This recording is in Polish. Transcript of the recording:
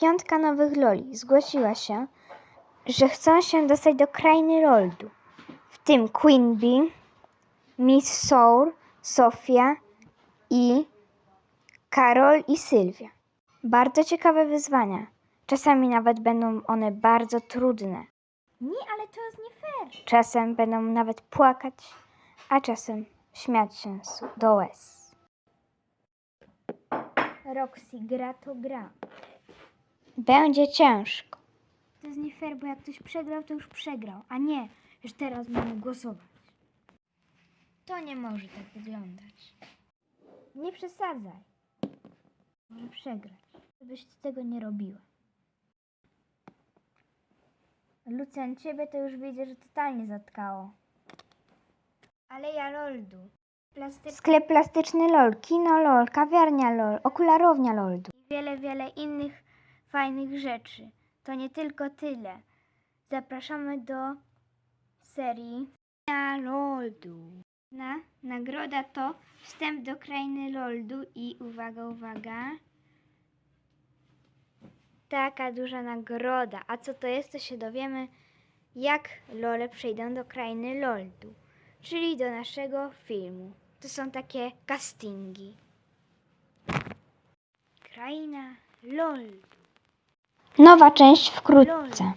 piątka nowych loli zgłosiła się, że chcą się dostać do krainy loldu. W tym Queen Bee, Miss Soul, Sofia i Karol i Sylwia. Bardzo ciekawe wyzwania. Czasami nawet będą one bardzo trudne. Nie, ale to jest nie fair. Czasem będą nawet płakać, a czasem śmiać się do łez. Roxy gra to gra. Będzie ciężko. To jest nie fair, bo jak ktoś przegrał, to już przegrał, a nie, że teraz mamy głosować. To nie może tak wyglądać. Nie przesadzaj. Może przegrać, żebyś tego nie robiła. Lucjan, ciebie to już widzę, że totalnie zatkało. Ale ja loldu. Plastyczny Sklep plastyczny LOL, kino LOL, kawiarnia LOL, okularownia LOLdu. i wiele, wiele innych fajnych rzeczy. To nie tylko tyle. Zapraszamy do serii na Loldu. Na, nagroda to wstęp do krainy Loldu i uwaga, uwaga. Taka duża nagroda. A co to jest, to się dowiemy, jak lole przejdą do krainy Loldu, czyli do naszego filmu. To są takie castingi. Kraina LOL. Nowa część wkrótce.